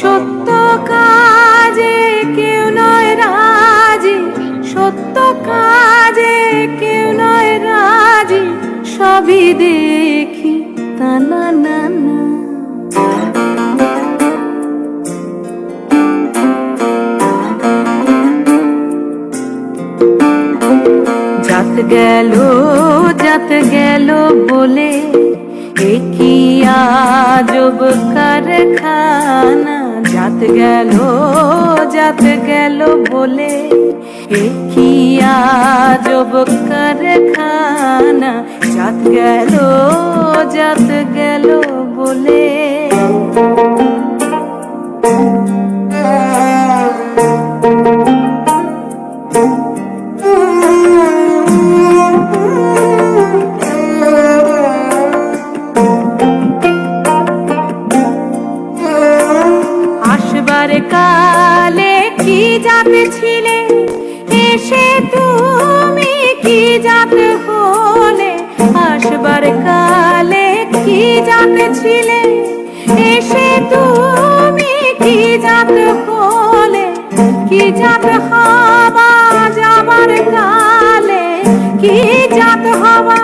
সত্য কাজে কেউ নয় রাজি, সত্য কাজে কেউ নয় রাজি, সবই দেখি তা না না গেল, যাত গেল বলে একই আজব কারখানা যাত গেল যাত গেল বলে। কি আজব কারখানা যাত গেল যাত গেল বলে। আসবার কালে কি যাতে ছিলে? এসে তুমি কি যাতে হলে? আসবার কালে কি যাতে ছিলে? এসে তুমি কি যাতে হলে? কি যাতে হবা যাবার কালে? কি যাতে হবা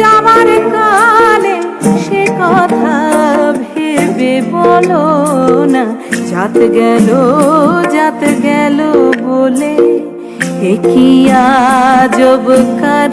যাবার কালে? সে কথা ভেবে বলো। না যাত গেল যাত গেল বলে একই আজব কার